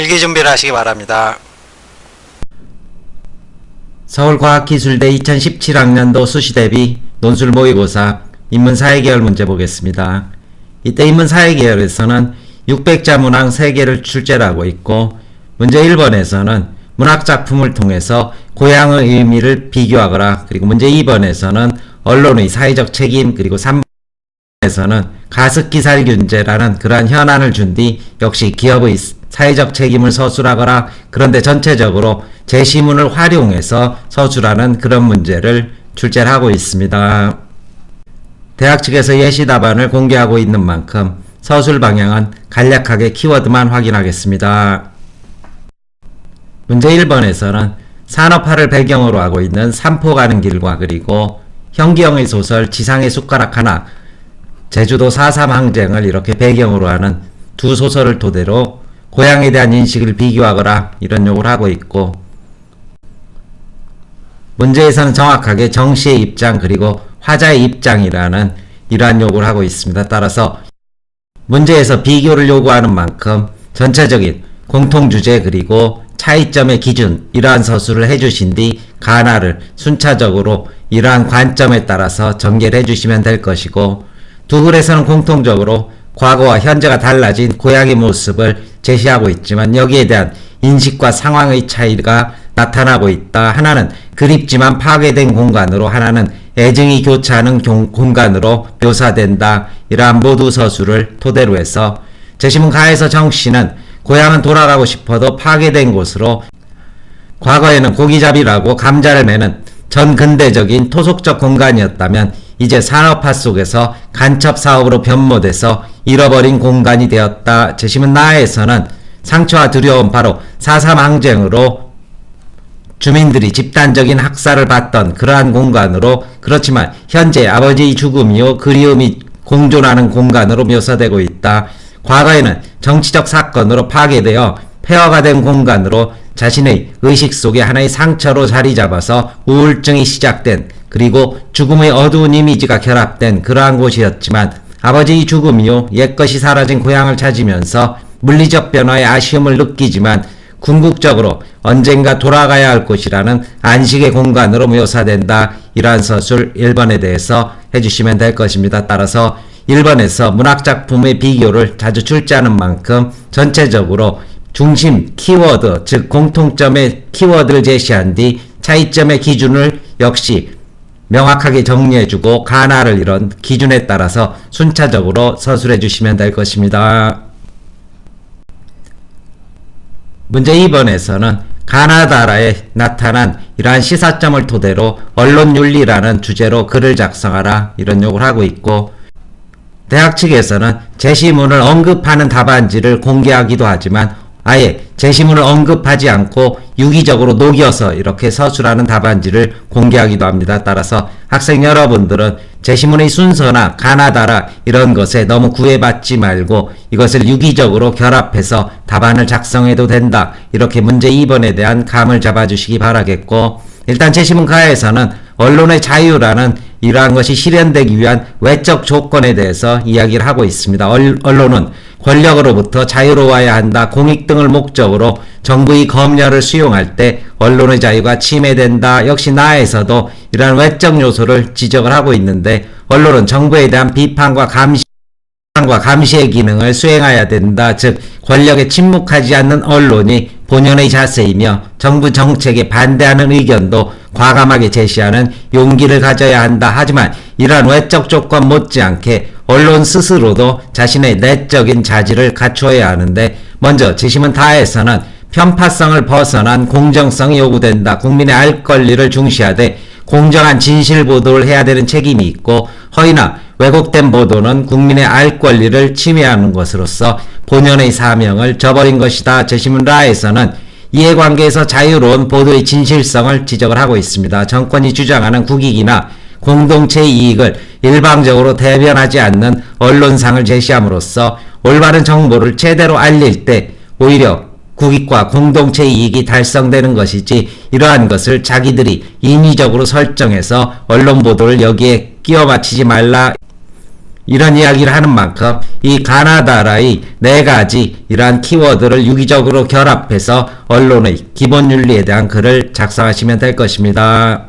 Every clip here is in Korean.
필기 준비를 하시기 바랍니다. 서울과학기술대 2017학년도 수시 대비 논술 모의고사 인문사회계열 문제 보겠습니다. 이때 인문사회계열에서는 600자 문항 3개를 출제를 하고 있고 문제 1번에서는 문학작품을 통해서 고향의 의미를 비교하거라 그리고 문제 2번에서는 언론의 사회적 책임 그리고 3번에서는 가습기살균제라는 그러한 현안을 준 뒤 역시 기업의 사회적 책임을 서술하거라 그런데 전체적으로 제시문을 활용해서 서술하는 그런 문제를 출제를 하고 있습니다. 대학 측에서 예시 답안을 공개하고 있는 만큼 서술 방향은 간략하게 키워드만 확인하겠습니다. 문제 1번에서는 산업화를 배경으로 하고 있는 삼포 가는 길과 그리고 현기영의 소설 지상의 숟가락 하나 제주도 4.3 항쟁을 이렇게 배경으로 하는 두 소설을 토대로 고향에 대한 인식을 비교하거라 이런 요구를 하고 있고 문제에서는 정확하게 정씨의 입장 그리고 화자의 입장이라는 이러한 요구를 하고 있습니다. 따라서 문제에서 비교를 요구하는 만큼 전체적인 공통주제 그리고 차이점의 기준 이러한 서술을 해주신 뒤 가나를 순차적으로 이러한 관점에 따라서 전개를 해주시면 될 것이고 두 글에서는 공통적으로 과거와 현재가 달라진 고향의 모습을 제시하고 있지만 여기에 대한 인식과 상황의 차이가 나타나고 있다. 하나는 그립지만 파괴된 공간으로 하나는 애증이 교차하는 공- 공간으로 묘사된다. 이러한 모두 서술을 토대로 해서 제시문 가에서 정씨는 고향은 돌아가고 싶어도 파괴된 곳으로 과거에는 고기잡이라고 감자를 매는 전 근대적인 토속적 공간이었다면 이제 산업화 속에서 간첩 사업으로 변모돼서 잃어버린 공간이 되었다. 제시문 나에서는 상처와 두려움 바로 4.3 항쟁으로 주민들이 집단적인 학살을 받던 그러한 공간으로 그렇지만 현재 아버지의 죽음이요 그리움이 공존하는 공간으로 묘사되고 있다. 과거에는 정치적 사건으로 파괴되어 폐허가 된 공간으로 자신의 의식 속에 하나의 상처로 자리 잡아서 우울증이 시작된 그리고 죽음의 어두운 이미지가 결합된 그러한 곳이었지만 아버지의 죽음이요 옛것이 사라진 고향을 찾으면서 물리적 변화의 아쉬움을 느끼지만 궁극적으로 언젠가 돌아가야 할 곳이라는 안식의 공간으로 묘사된다. 이러한 서술 1번에 대해서 해주시면 될 것입니다. 따라서 1번에서 문학작품의 비교를 자주 출제하는 만큼 전체적으로 중심 키워드, 즉 공통점의 키워드를 제시한 뒤 차이점의 기준을 역시 명확하게 정리해주고 가나를 이런 기준에 따라서 순차적으로 서술해 주시면 될 것입니다. 문제 2번에서는 가나다라에 나타난 이러한 시사점을 토대로 언론윤리라는 주제로 글을 작성하라 이런 요구를 하고 있고 대학 측에서는 제시문을 언급하는 답안지를 공개하기도 하지만 아예 제시문을 언급하지 않고 유기적으로 녹여서 이렇게 서술하는 답안지를 공개하기도 합니다. 따라서 학생 여러분들은 제시문의 순서나 가나다라 이런 것에 너무 구애받지 말고 이것을 유기적으로 결합해서 답안을 작성해도 된다. 이렇게 문제 2번에 대한 감을 잡아주시기 바라겠고 일단 제시문 가에서는 언론의 자유라는 이러한 것이 실현되기 위한 외적 조건에 대해서 이야기를 하고 있습니다. 얼- 언론은 권력으로부터 자유로워야 한다. 공익 등을 목적으로 정부의 검열을 수용할 때 언론의 자유가 침해된다. 역시 나에서도 이러한 외적 요소를 지적을 하고 있는데 언론은 정부에 대한 비판과 감시 과 감시의 기능을 수행해야 된다. 즉 권력에 침묵하지 않는 언론이 본연의 자세이며 정부 정책에 반대하는 의견도 과감하게 제시하는 용기를 가져야 한다. 하지만 이러한 외적 조건 못지않게 언론 스스로도 자신의 내적인 자질을 갖추어야 하는데 먼저 제시문 다에서는 편파성을 벗어난 공정성이 요구된다. 국민의 알 권리를 중시하되 공정한 진실 보도를 해야 되는 책임이 있고 허이나 왜곡된 보도는 국민의 알 권리를 침해하는 것으로서 본연의 사명을 저버린 것이다. 제시문 라에서는 이해관계에서 자유로운 보도의 진실성을 지적을 하고 있습니다. 정권이 주장하는 국익이나 공동체의 이익을 일방적으로 대변하지 않는 언론상을 제시함으로써 올바른 정보를 제대로 알릴 때 오히려 국익과 공동체 이익이 달성되는 것이지 이러한 것을 자기들이 인위적으로 설정해서 언론 보도를 여기에 끼워 맞히지 말라 이런 이야기를 하는 만큼 이 가나다라의 네 가지 이러한 키워드를 유기적으로 결합해서 언론의 기본 윤리에 대한 글을 작성하시면 될 것입니다.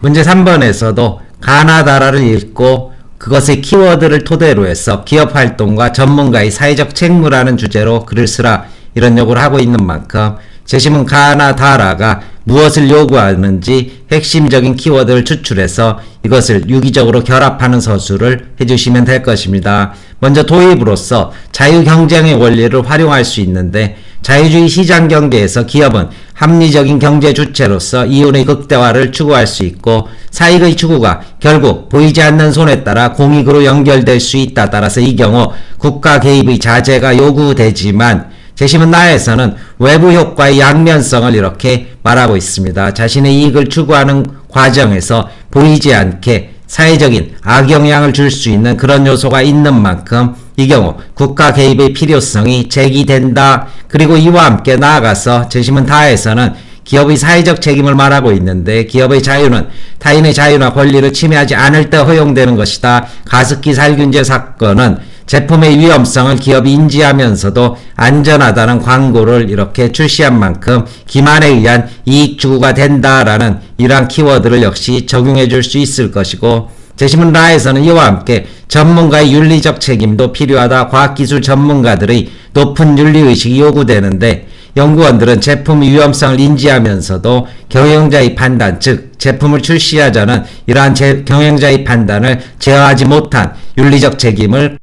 문제 3번에서도 가나다라를 읽고 그것의 키워드를 토대로 해서 기업 활동과 전문가의 사회적 책무라는 주제로 글을 쓰라 이런 요구를 하고 있는 만큼 재심은 가나다라가 무엇을 요구하는지 핵심적인 키워드를 추출해서 이것을 유기적으로 결합하는 서술을 해주시면 될 것입니다. 먼저 도입으로서 자유경쟁의 원리를 활용할 수 있는데 자유주의 시장 경제에서 기업은 합리적인 경제 주체로서 이윤의 극대화를 추구할 수 있고 사익의 추구가 결국 보이지 않는 손에 따라 공익으로 연결될 수 있다. 따라서 이 경우 국가 개입의 자제가 요구되지만 재심은 나에서는 외부 효과의 양면성을 이렇게 말하고 있습니다. 자신의 이익을 추구하는 과정에서 보이지 않게 사회적인 악영향을 줄 수 있는 그런 요소가 있는 만큼 이 경우 국가 개입의 필요성이 제기된다. 그리고 이와 함께 나아가서 재심은 다에서는 기업의 사회적 책임을 말하고 있는데 기업의 자유는 타인의 자유나 권리를 침해하지 않을 때 허용되는 것이다. 가습기 살균제 사건은 제품의 위험성을 기업이 인지하면서도 안전하다는 광고를 이렇게 출시한 만큼 기만에 의한 이익 추구가 된다라는 이러한 키워드를 역시 적용해 줄 수 있을 것이고 재심은 라에서는 이와 함께 전문가의 윤리적 책임도 필요하다. 과학기술 전문가들의 높은 윤리의식이 요구되는데 연구원들은 제품의 위험성을 인지하면서도 경영자의 판단, 즉 제품을 출시하자는 이러한 제, 경영자의 판단을 제어하지 못한 윤리적 책임을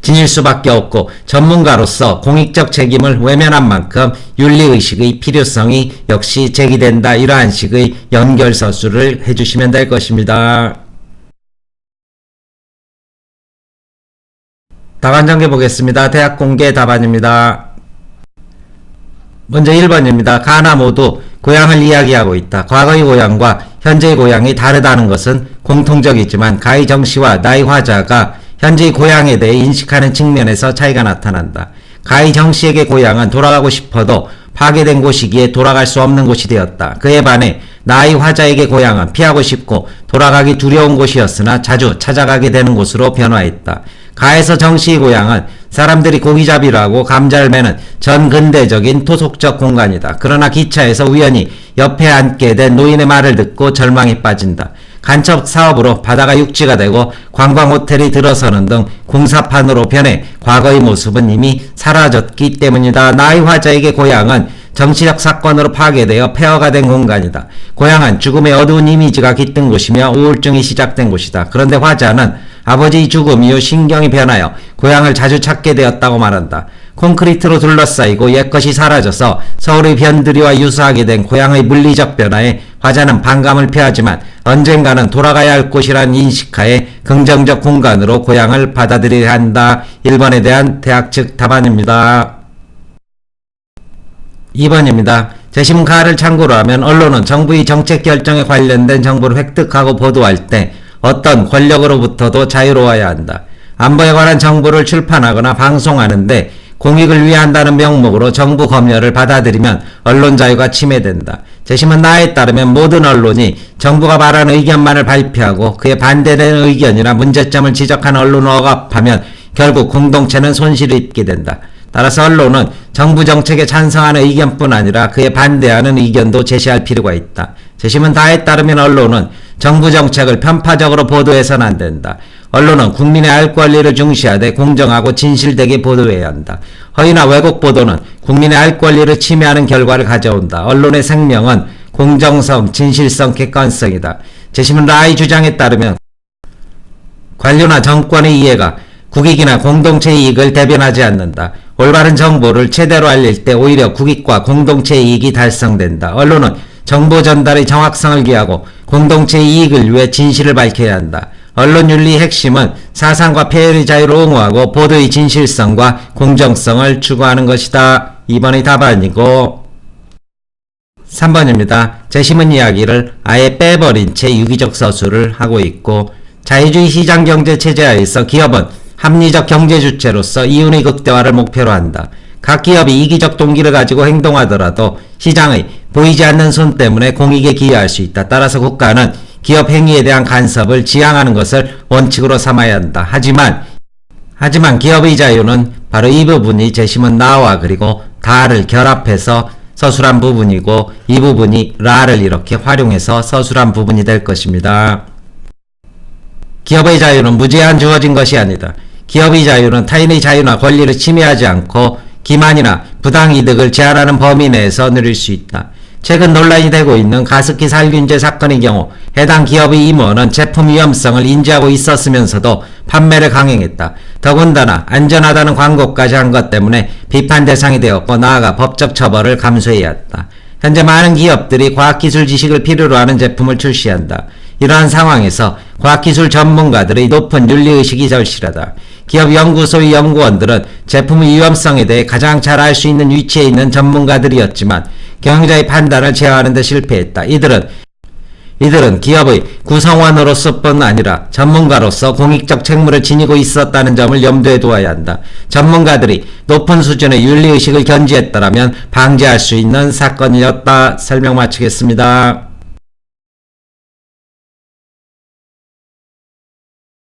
지닐 수밖에 없고 전문가로서 공익적 책임을 외면한 만큼 윤리의식의 필요성이 역시 제기된다. 이러한 식의 연결서술을 해주시면 될 것입니다. 답안 전개 보겠습니다. 대학 공개 답안입니다. 먼저 1번입니다. 가나 모두 고향을 이야기하고 있다. 과거의 고향과 현재의 고향이 다르다는 것은 공통적이지만 가히 정씨와 나의 화자가 현재의 고향에 대해 인식하는 측면에서 차이가 나타난다. 가히 정 씨에게 고향은 돌아가고 싶어도 파괴된 곳이기에 돌아갈 수 없는 곳이 되었다. 그에 반해 나의 화자에게 고향은 피하고 싶고 돌아가기 두려운 곳이었으나 자주 찾아가게 되는 곳으로 변화했다. 가에서 정씨의 고향은 사람들이 고기잡이라고 감자를 매는 전근대적인 토속적 공간이다. 그러나 기차에서 우연히 옆에 앉게 된 노인의 말을 듣고 절망에 빠진다. 간첩 사업으로 바다가 육지가 되고 관광 호텔이 들어서는 등 공사판으로 변해 과거의 모습은 이미 사라졌기 때문이다. 나의 화자에게 고향은 정치적 사건으로 파괴되어 폐허가 된 공간이다. 고향은 죽음의 어두운 이미지가 깃든 곳이며 우울증이 시작된 곳이다. 그런데 화자는 아버지의 죽음 이후 신경이 변하여 고향을 자주 찾게 되었다고 말한다. 콘크리트로 둘러싸이고 옛것이 사라져서 서울의 변두리와 유사하게 된 고향의 물리적 변화에 화자는 반감을 표하지만 언젠가는 돌아가야 할 곳이란 인식하에 긍정적 공간으로 고향을 받아들여야 한다. 1번에 대한 대학 측 답안입니다. 2번입니다. 재심가를 참고로 하면 언론은 정부의 정책 결정에 관련된 정보를 획득하고 보도할 때 어떤 권력으로부터도 자유로워야 한다. 안보에 관한 정보를 출판하거나 방송하는데 공익을 위한다는 명목으로 정부 검열을 받아들이면 언론 자유가 침해된다. 재심은 나에 따르면 모든 언론이 정부가 말하는 의견만을 발표하고 그에 반대되는 의견이나 문제점을 지적하는 언론을 억압하면 결국 공동체는 손실을 입게 된다. 따라서 언론은 정부 정책에 찬성하는 의견뿐 아니라 그에 반대하는 의견도 제시할 필요가 있다. 재심은 다에 따르면 언론은 정부 정책을 편파적으로 보도해서는 안 된다. 언론은 국민의 알 권리를 중시하되 공정하고 진실되게 보도해야 한다. 허위나 왜곡 보도는 국민의 알 권리를 침해하는 결과를 가져온다. 언론의 생명은 공정성, 진실성, 객관성이다. 재심은 라이 주장에 따르면 관료나 정권의 이해가 국익이나 공동체 이익을 대변하지 않는다. 올바른 정보를 제대로 알릴 때 오히려 국익과 공동체 이익이 달성된다. 언론은 정보 전달의 정확성을 기하고 공동체 이익을 위해 진실을 밝혀야 한다. 언론윤리의 핵심은 사상과 표현의 자유를 옹호하고 보도의 진실성과 공정성을 추구하는 것이다. 2번의 답안이고 3번입니다. 재심은 이야기를 아예 빼버린 채 유기적 서술을 하고 있고 자유주의 시장경제 체제 하에서 기업은 합리적 경제 주체로서 이윤의 극대화를 목표로 한다. 각 기업이 이기적 동기를 가지고 행동하더라도 시장의 보이지 않는 손 때문에 공익에 기여할 수 있다. 따라서 국가는 기업 행위에 대한 간섭을 지양하는 것을 원칙으로 삼아야 한다. 하지만 하지만 기업의 자유는 바로 이 부분이 재심은 나와 그리고 다를 결합해서 서술한 부분이고 이 부분이 라를 이렇게 활용해서 서술한 부분이 될 것입니다. 기업의 자유는 무제한 주어진 것이 아니다. 기업의 자유는 타인의 자유나 권리를 침해하지 않고 기만이나 부당이득을 제한하는 범위 내에서 누릴 수 있다. 최근 논란이 되고 있는 가습기 살균제 사건의 경우 해당 기업의 임원은 제품 위험성을 인지하고 있었으면서도 판매를 강행했다. 더군다나 안전하다는 광고까지 한 것 때문에 비판 대상이 되었고 나아가 법적 처벌을 감수해야 했다. 현재 많은 기업들이 과학기술 지식을 필요로 하는 제품을 출시한다. 이러한 상황에서 과학기술 전문가들의 높은 윤리의식이 절실하다. 기업 연구소의 연구원들은 제품의 위험성에 대해 가장 잘 알 수 있는 위치에 있는 전문가들이었지만 경영자의 판단을 제어하는 데 실패했다. 이들은 이들은 기업의 구성원으로서뿐 아니라 전문가로서 공익적 책무를 지니고 있었다는 점을 염두에 두어야 한다. 전문가들이 높은 수준의 윤리의식을 견지했더라면 방지할 수 있는 사건이었다. 설명 마치겠습니다.